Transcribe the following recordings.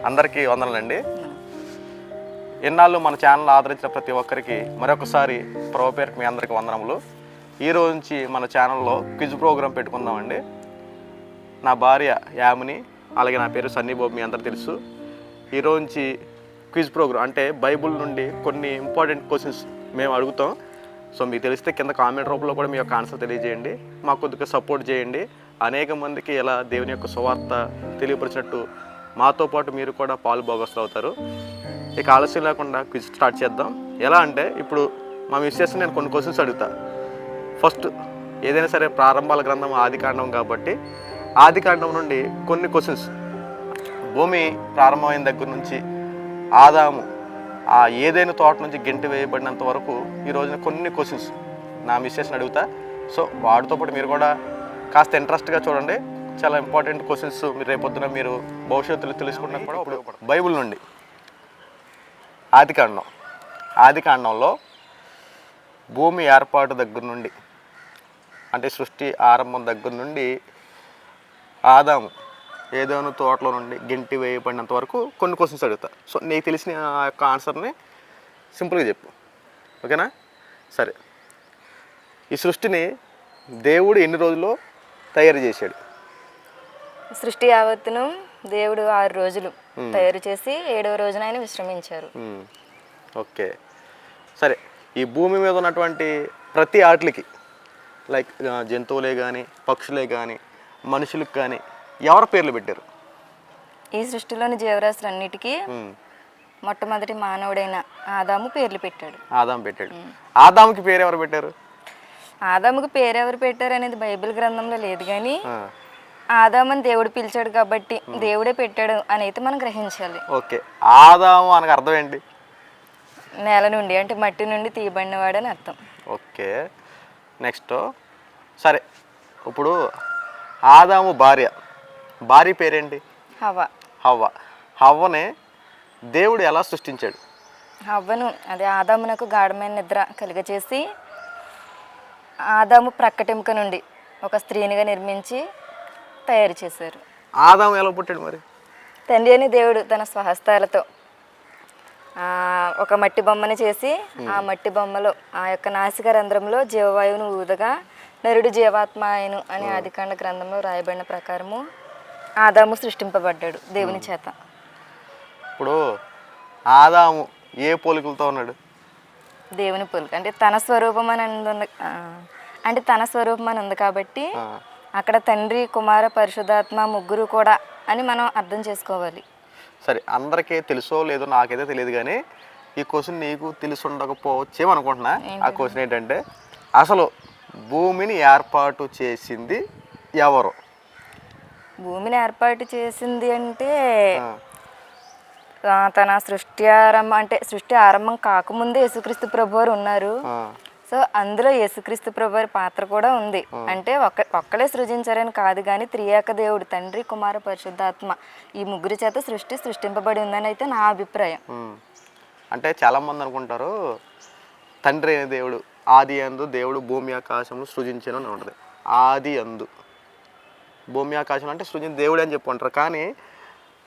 అందరికీ వందనండి ఎన్నాళ్ళు మన ఛానల్ ఆదరించిన ప్రతి ఒక్కరికి మరొకసారి ప్రభు పేరుకు మీ అందరికీ వందనములు. ఈ నుంచి మన ఛానల్లో క్విజ్ ప్రోగ్రాం పెట్టుకుందామండి. నా భార్య యామిని అలాగే నా పేరు సన్నీ బాబు మీ అందరు తెలుసు. ఈ నుంచి క్విజ్ ప్రోగ్రాం అంటే బైబుల్ నుండి కొన్ని ఇంపార్టెంట్ క్వశ్చన్స్ మేము అడుగుతాం. సో మీకు తెలిస్తే కింద కామెంట్ రూపంలో కూడా మీ యొక్క ఆన్సర్ తెలియజేయండి. మాకు కొద్దిగా సపోర్ట్ చేయండి. అనేక మందికి ఎలా దేవుని యొక్క సువార్త తెలియపరిచినట్టు మాతో పాటు మీరు కూడా పాలు భాగస్తులు అవుతారు. ఇక ఆలస్యం లేకుండా క్విజ్ స్టార్ట్ చేద్దాం. ఎలా అంటే ఇప్పుడు మా మిస్సెస్ నేను కొన్ని క్వశ్చన్స్ అడుగుతా. ఫస్ట్ ఏదైనా సరే ప్రారంభాల గ్రంథం ఆదికాండం కాబట్టి ఆదికాండం నుండి కొన్ని క్వశ్చన్స్ భూమి ప్రారంభమైన దగ్గర నుంచి ఆదాము ఆ ఏదైనా తోట నుంచి గెంటి వేయబడినంత వరకు ఈ రోజున కొన్ని క్వశ్చన్స్ నా మిస్సెస్ని అడుగుతా. సో వాటితో పాటు మీరు కూడా కాస్త ఇంట్రెస్ట్గా చూడండి. చాలా ఇంపార్టెంట్ క్వశ్చన్స్ మీరు రేపొద్దున మీరు భవిష్యత్తులో తెలుసుకున్నా కూడా ఇప్పుడు బైబిల్ నుండి. ఆదికాండం. ఆదికాండంలో భూమి ఏర్పాటు దగ్గర నుండి అంటే సృష్టి ఆరంభం దగ్గర నుండి ఆదాము ఏదైనా తోటలో నుండి గెంటి వేయబడినంత వరకు కొన్ని క్వశ్చన్స్ అడుగుతా. సో నీకు తెలిసిన ఆ యొక్క ఆన్సర్ని సింపుల్గా చెప్పు. ఓకేనా? సరే. ఈ సృష్టిని దేవుడు ఎన్ని రోజుల్లో తయారు చేశాడు? సృష్టి యావత్తును దేవుడు ఆరు రోజులు తయారు చేసి ఏడవ రోజున ఆయన విశ్రమించారు. ఓకే సరే ఈ భూమి మీద ఉన్నటువంటి ప్రతి ఆటలకి లైక్ జంతువులే కానీ పక్షులే కానీ మనుషులకు కానీ ఎవరి పేర్లు పెట్టారు? ఈ సృష్టిలోని జీవరాశులన్నిటికీ మ్మ్. మొట్టమొదటి మానవుడైన ఆదాము పేర్లు పెట్టాడు. ఆదాం పెట్టాడు. ఆదాంకి పేరు ఎవరు పెట్టారు? ఆదాముకు పేరు ఎవరు పెట్టారు అనేది బైబిల్ గ్రంథంలో లేదు కానీ ఆదామని దేవుడు పిలిచాడు కాబట్టి దేవుడే పెట్టాడు అని అయితే మనం గ్రహించాలి. ఓకే. ఆదాము అనగా అర్థం ఏంటి? నేల నుండి అంటే మట్టి నుండి తీయబడినవాడు అని అర్థం. ఓకే. నెక్స్ట్ సరే. ఇప్పుడు ఆదాము భార్య. భార్య పేరేంటి? హవ హవ్వ. హవ్వనే దేవుడు ఎలా సృష్టించాడు? హవ్వను అదే ఆదామునకు గాఢమైన నిద్ర కలిగచేసి ఆదాము ప్రక్కటెముక నుండి ఒక స్త్రీనిగా నిర్మించి తయారు చేశారు. ఆదాము ఎలా పుట్టాడు మరి? తండ్రి అని దేవుడు తన స్వహస్తాలతో ఒక మట్టి బొమ్మని చేసి ఆ మట్టి బొమ్మలో ఆ యొక్క నాసిక రంధ్రంలో జీవవాయువును ఊదగా నరుడు జీవాత్మ ఆయను అని ఆదికాండ గ్రంథంలో రాయబడిన ప్రకారము ఆదాము సృష్టింపబడ్డాడు దేవుని చేత. ఇప్పుడు ఆదాము ఏ పోలికలతో ఉన్నాడు? దేవుని పోలిక. అంటే తన స్వరూపం అని ఉంది అంటే తన స్వరూపం అని ఉంది కాబట్టి అక్కడ తండ్రి కుమార పరిశుధాత్మ ముగ్గురు కూడా అని మనం అర్థం చేసుకోవాలి. సరే అందరికీ తెలుసో లేదో నాకైతే తెలియదు కానీ ఈ క్వశ్చన్ నీకు తెలిసి ఉండకపోవచ్చేమో అనుకుంటున్నా ఆ క్వశ్చన్ ఏంటంటే అసలు భూమిని ఏర్పాటు చేసింది ఎవరు? భూమిని ఏర్పాటు చేసింది అంటే తన సృష్టి ఆరంభం అంటే సృష్టి ఆరంభం కాకముందే యేసుక్రీస్తు ప్రభువారు ఉన్నారు. సో అందులో యేసుక్రీస్తు ప్రభువారి పాత్ర కూడా ఉంది. అంటే ఒక్క ఒక్కలే సృజించారని కాదు కానీ త్రియాక దేవుడు తండ్రి కుమార పరిశుద్ధాత్మ ఈ ముగ్గురి చేత సృష్టి సృష్టింపబడి ఉందని అయితే నా అభిప్రాయం. అంటే చాలామంది అనుకుంటారు తండ్రి అనే దేవుడు ఆది అందు దేవుడు భూమి ఆకాశము సృజించను అని ఉంటుంది. ఆది అందు. భూమి ఆకాశం అంటే సృజించిన దేవుడు అని చెప్పుకుంటారు కానీ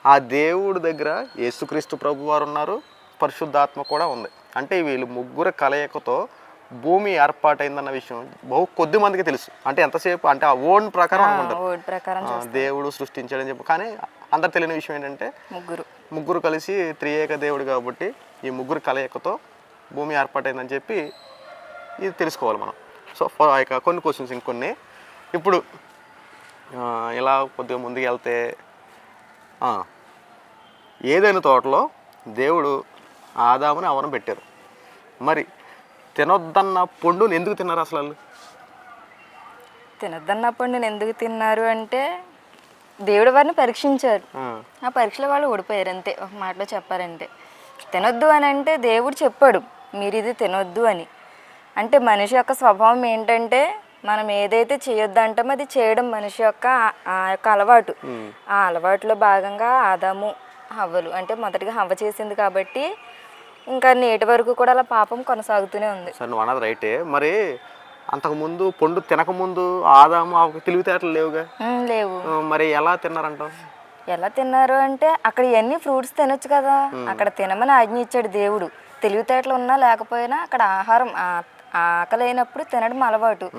ఆ దేవుడి దగ్గర యేసుక్రీస్తు ప్రభు వారు ఉన్నారు పరిశుద్ధాత్మ కూడా ఉంది. అంటే వీళ్ళు ముగ్గురు కలయికతో భూమి ఏర్పాటైందన్న విషయం బహు కొద్ది మందికి తెలుసు. అంటే ఎంతసేపు అంటే ఆ ఓన్ ప్రకారం అనుకుంటారు. దేవుడు సృష్టించాడని చెప్పి. కానీ అందరు తెలియని విషయం ఏంటంటే ముగ్గురు. ముగ్గురు కలిసి త్రియేక దేవుడు కాబట్టి ఈ ముగ్గురు కలయికతో భూమి ఏర్పాటైందని చెప్పి ఇది తెలుసుకోవాలి మనం. సో ఆ యొక్క కొన్ని క్వశ్చన్స్ ఇంకొన్ని. ఇప్పుడు ఇలా కొద్దిగా ముందుకు వెళ్తే ఏదైనా తోటలో దేవుడు ఆదాముని అవనం పెట్టారు. మరి తినొద్దన్న పండుని ఎందుకు తిన్నారు అసలు వాళ్ళు? తినద్దన్నప్పుడు నేను ఎందుకు తిన్నారు అంటే దేవుడు వారిని పరీక్షించారు. ఆ, పరీక్షలో వాళ్ళు ఓడిపోయారు అంతే ఒక మాటలో చెప్పారంటే తినొద్దు అని అంటే దేవుడు చెప్పాడు మీరు ఇది తినొద్దు అని. అంటే మనిషి యొక్క స్వభావం ఏంటంటే మనం ఏదైతే చేయొద్దు అంటామో అది చేయడం మనిషి యొక్క ఆ- ఆ యొక్క అలవాటు. ఆ అలవాటులో భాగంగా ఆదాము హవ్వలు అంటే మొదటిగా హవ్వ చేసింది కాబట్టి ఇంకా నేటి వరకు కూడా అలా పాపం కొనసాగుతూనే ఉంది. సరే నువ్వు అన్నది రైటే. మరి అంతకుముందు పండు తినకముందు ఆదాము తెలివితేటలు లేవుగా? లేవు. మరి ఎలా తిన్నారంటావు? ఎలా తిన్నారు అంటే అక్కడ ఇవన్నీ ఫ్రూట్స్ తినొచ్చు కదా. అక్కడ తినమని ఆజ్ఞ ఇచ్చాడు దేవుడు. తెలివితేటలు ఉన్నా లేకపోయినా అక్కడ ఆహారం ఆ- ఆకలి అయినప్పుడు తినడం అలవాటు.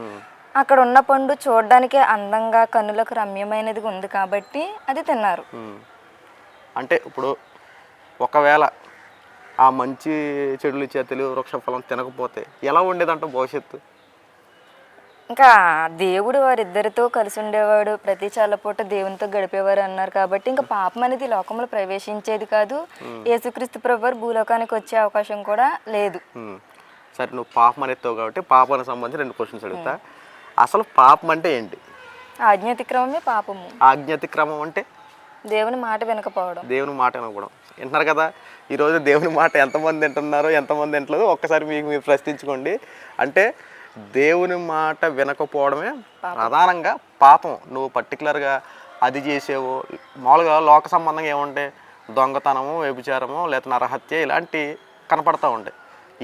అక్కడ ఉన్న పండు చూడడానికే అందంగా కన్నులకు రమ్యమైనది ఉంది కాబట్టి అది తిన్నారు. అంటే ఇప్పుడు ఒకవేళ ఆ మంచి చెడులు ఇచ్చే తెలివి వృక్ష ఫలం తినకపోతే ఎలా ఉండేదంట భవిష్యత్తు? ఇంకా దేవుడు వారిద్దరితో కలిసి ఉండేవాడు ప్రతి పూట దేవునితో గడిపేవారు అన్నారు కాబట్టి ఇంకా పాపం అనేది లోకంలో ప్రవేశించేది కాదు. యేసుక్రీస్తు ప్రభు భూలోకానికి వచ్చే అవకాశం కూడా లేదు. సరే నువ్వు పాపం అని ఎత్తావు కాబట్టి పాపానికి సంబంధించి రెండు క్వశ్చన్స్ అడుగుతా. అసలు పాపం అంటే ఏంటి? ఆజ్ఞాతిక్రమమే పాపము. ఆజ్ఞాతిక్రమం అంటే? దేవుని మాట వినకపోవడం. దేవుని మాట వినకూడదు వింటున్నారు కదా? ఈరోజు దేవుని మాట ఎంతమంది వింటున్నారో ఎంతమంది వింటలేదో ఒక్కసారి మీకు మీరు ప్రశ్నించుకోండి. అంటే దేవుని మాట వినకపోవడమే ప్రధానంగా పాపం. నువ్వు పర్టికులర్గా అది చేసేవో మామూలుగా లోక సంబంధంగా ఏముంటాయి? దొంగతనము వ్యభిచారము లేకపోతే నరహత్య ఇలాంటి కనపడతా ఉంటాయి.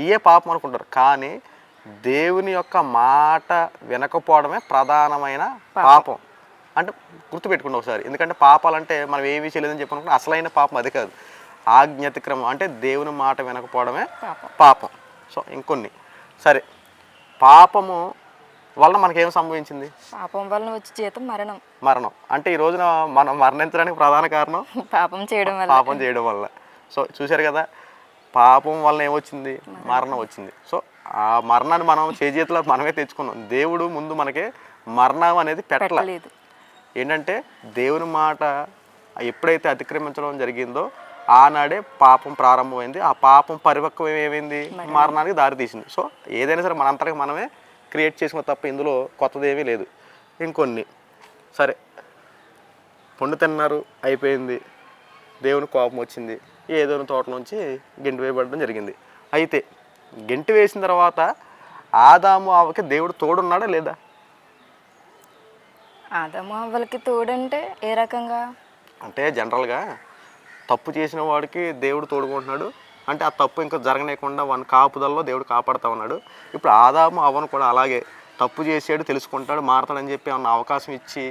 ఇయే పాపం అనుకుంటారు. కానీ దేవుని యొక్క మాట వినకపోవడమే ప్రధానమైన పాపం. అంటే గుర్తుపెట్టుకోండి ఒకసారి. ఎందుకంటే పాపాలంటే మనం ఏమీ చేయలేదని చెప్పనుకుంటే అసలైన పాపం అది కాదు. ఆజ్ఞాతిక్రమం అంటే దేవుని మాట వినకపోవడమే పాపం. పాపం. సో ఇంకొన్ని. సరే పాపము వలన మనకేం సంభవించింది? పాపం వలన వచ్చే జీతం మరణం. మరణం. అంటే ఈ రోజున మనం మరణించడానికి ప్రధాన కారణం పాపం చేయడం వల్ల. పాపం చేయడం వల్ల. సో చూశారు కదా పాపం వల్ల ఏమొచ్చింది? మరణం వచ్చింది. సో ఆ మరణాన్ని మనం చేజేతిలో మనమే తెచ్చుకున్నాం. దేవుడు ముందు మనకి మరణం అనేది పెట్టలే. పెట్టలేదు. ఏంటంటే దేవుని మాట ఎప్పుడైతే అతిక్రమించడం జరిగిందో ఆనాడే పాపం ప్రారంభమైంది. ఆ పాపం పరిపక్వం ఏమైంది? మరణానికి దారి తీసింది. సో ఏదైనా సరే మనంతటికి మనమే క్రియేట్ చేసుకున్న తప్ప ఇందులో కొత్తది ఏమీ లేదు. ఇంకొన్ని. సరే. పండు తిన్నారు అయిపోయింది. దేవుని కోపం వచ్చింది. ఏదో తోట నుంచి గెంటి వేయబడడం జరిగింది. అయితే గెంటి వేసిన తర్వాత ఆదాము ఆవకి దేవుడు తోడున్నాడా లేదా? ఆదము అవ్వలకి తోడంటే ఏ రకంగా? అంటే జనరల్గా తప్పు చేసిన వాడికి దేవుడు తోడుకుంటున్నాడు. అంటే ఆ తప్పు ఇంకా జరగనేకుండా వాని కాపుదల్లో దేవుడు కాపాడుతా ఉన్నాడు. ఇప్పుడు ఆదాము అవను కూడా అలాగే తప్పు చేసాడు తెలుసుకుంటాడు మారతాడని చెప్పి ఏమన్నా అవకాశం ఇచ్చి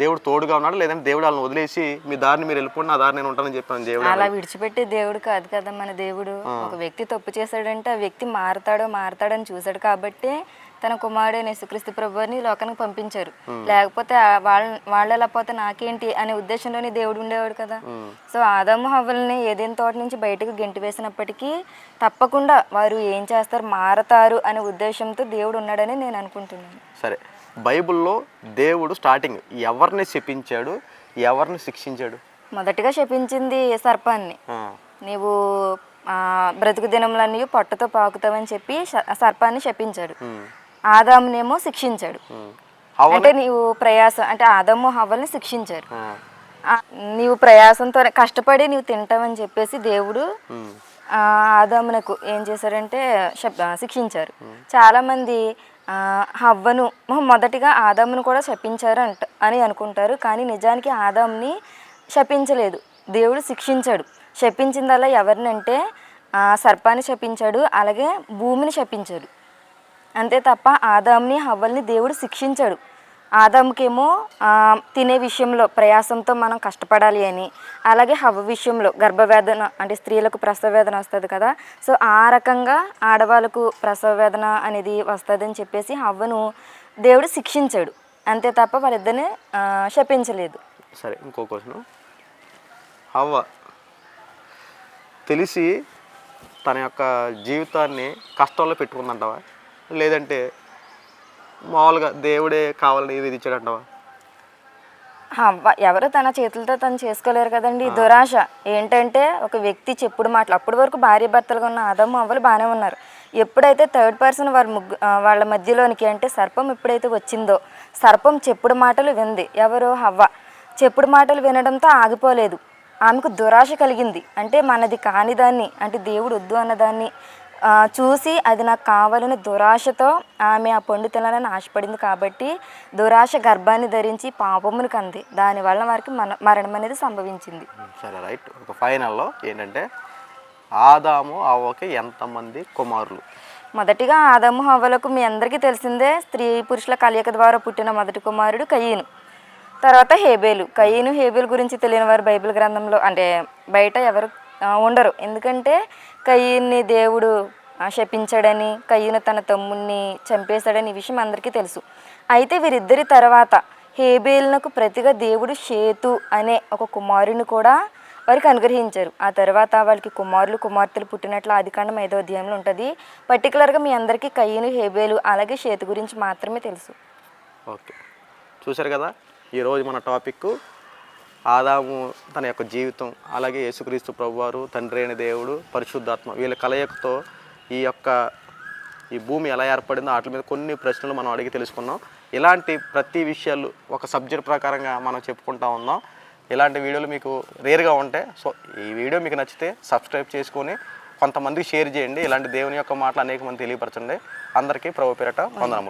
దేవుడు తోడుగా ఉన్నాడు? లేదంటే దేవుడు వాళ్ళని వదిలేసి మీ దారిని మీరు వెళ్ళిపోండి నా దారి నేను ఉంటానని చెప్పాను దేవుడు అలా విడిచిపెట్టే దేవుడు కాదు కదా మన దేవుడు. ఒక వ్యక్తి తప్పు చేశాడంటే ఆ వ్యక్తి మారతాడో మారతాడని చూశాడు కాబట్టి తన కుమారుడైన యేసుక్రీస్తు ప్రభుని లోకానికి పంపించారు. లేకపోతే వాళ్ళ వాళ్ళు ఎలా పోతే నాకేంటి అనే ఉద్దేశంలోనే దేవుడు ఉండేవాడు కదా. సో ఆదాము హవ్వల్ని ఏదైనా తోట నుంచి బయటకు గెంటి వేసినప్పటికీ తప్పకుండా వారు ఏం చేస్తారు మారతారు అనే ఉద్దేశంతో దేవుడు ఉన్నాడని నేను అనుకుంటున్నాను. సరే బైబిల్లో దేవుడు స్టార్టింగ్ ఎవరిని శపించాడు ఎవరిని శిక్షించాడు? మొదటిగా శపించింది సర్పాన్ని. నీవు బ్రతుకు దినములన్నీ పొట్టతో పాకుతావని చెప్పి సర్పాన్ని శపించాడు. ఆదామునేమో శిక్షించాడు. అంటే నీవు ప్రయాసం అంటే ఆదాము హవ్వల్ని శిక్షించారు నీవు ప్రయాసంతో కష్టపడి నీవు తింటావని చెప్పేసి దేవుడు ఆదామునకు ఏం చేశారంటే శిక్షించారు. చాలామంది హవ్వను మొదటిగా ఆదామును కూడా శపించారు అంట అని అనుకుంటారు. కానీ నిజానికి ఆదాముని శపించలేదు. దేవుడు శిక్షించాడు. శపించిందల్లా ఎవరినంటే సర్పాన్ని శపించాడు. అలాగే భూమిని శపించాడు. అంతే తప్ప ఆదాంని హవ్వల్ని దేవుడు శిక్షించాడు. ఆదాంకేమో తినే విషయంలో ప్రయాసంతో మనం కష్టపడాలి అని. అలాగే హవ్వ విషయంలో గర్భవేదన అంటే స్త్రీలకు ప్రసవ వేదన వస్తుంది కదా. సో ఆ రకంగా ఆడవాళ్ళకు ప్రసవ వేదన అనేది వస్తుందని చెప్పేసి హవ్వను దేవుడు శిక్షించాడు. అంతే తప్ప వాళ్ళిద్దరిని శపించలేదు. సరే ఇంకో క్వశ్చన్ హవ్వ తెలిసి తన యొక్క జీవితాన్ని కష్టాల్లో పెట్టుకుందంటావా? లేదంటే మామూలుగా దేవుడే కావాలని విధించాడంటావా? హవ్వ ఎవరు తన చేతులతో తను చేసుకోలేరు కదండి దురాశ. ఏంటంటే ఒక వ్యక్తి చెప్పుడు మాటలు అప్పటి వరకు భార్య భర్తలుగా ఉన్న ఆదమ్మ అవ్వలు బాగానే ఉన్నారు. ఎప్పుడైతే థర్డ్ పర్సన్ వారి ముగ్గు వాళ్ళ మధ్యలోనికి అంటే సర్పం ఎప్పుడైతే వచ్చిందో సర్పం చెప్పుడు మాటలు వింది. ఎవరు హవ్వ. చెప్పుడు మాటలు వినడంతో ఆగిపోలేదు. ఆమెకు దురాశ కలిగింది. అంటే మనది కాని దాన్ని అంటే దేవుడు వద్దు అన్నదాన్ని చూసి అది నాకు కావాలని దురాశతో ఆమె ఆ పండు తినాలని ఆశపడింది కాబట్టి దురాశ గర్భాన్ని ధరించి పాపమును కంది దానివల్ల వారికి మన మరణం అనేది సంభవించింది. సరే రైట్. ఒక ఫైనల్లో ఏంటంటే ఆదాము అవ్వకి ఎంతమంది కుమారులు? మొదటిగా ఆదము హవ్వలకు మీ అందరికీ తెలిసిందే స్త్రీ పురుషుల కలయిక ద్వారా పుట్టిన మొదటి కుమారుడు కయ్యను తర్వాత హేబేలు. కయ్యను హేబేలు గురించి తెలియని వారు బైబిల్ గ్రంథంలో అంటే బయట ఎవరు ఉండరు. ఎందుకంటే కయ్యని దేవుడు శపించాడని కయ్యను తన తమ్ముణ్ణి చంపేశాడని ఈ విషయం అందరికీ తెలుసు. అయితే వీరిద్దరి తర్వాత హేబేల్నకు ప్రతిగా దేవుడు షేతు అనే ఒక కుమారుని కూడా వారికి అనుగ్రహించారు. ఆ తర్వాత వాళ్ళకి కుమారులు కుమార్తెలు పుట్టినట్లు ఆదికాండం ఐదో అధ్యాయంలో ఉంటుంది. పర్టికులర్గా మీ అందరికీ కయ్యను హేబేలు అలాగే షేతు గురించి మాత్రమే తెలుసు. ఓకే. చూశారు కదా? ఈరోజు మన టాపిక్ ఆదాము తన యొక్క జీవితం అలాగే యేసుక్రీస్తు ప్రభువారు తండ్రి అయిన దేవుడు పరిశుద్ధాత్మ వీళ్ళ కలయికతో ఈ యొక్క ఈ భూమి ఎలా ఏర్పడిందో వాటి మీద కొన్ని ప్రశ్నలు మనం అడిగి తెలుసుకున్నాం ఇలాంటి ప్రతి విషయాలు ఒక సబ్జెక్ట్ ప్రకారంగా మనం చెప్పుకుంటా ఉన్నాం ఇలాంటి వీడియోలు మీకు రేర్గా ఉంటాయి సో ఈ వీడియో మీకు నచ్చితే సబ్స్క్రైబ్ చేసుకొని కొంతమందికి షేర్ చేయండి. ఇలాంటి దేవుని యొక్క మాటలు అనేక మంది తెలియపరచండి. అందరికీ ప్రభు పేరట వందనములు.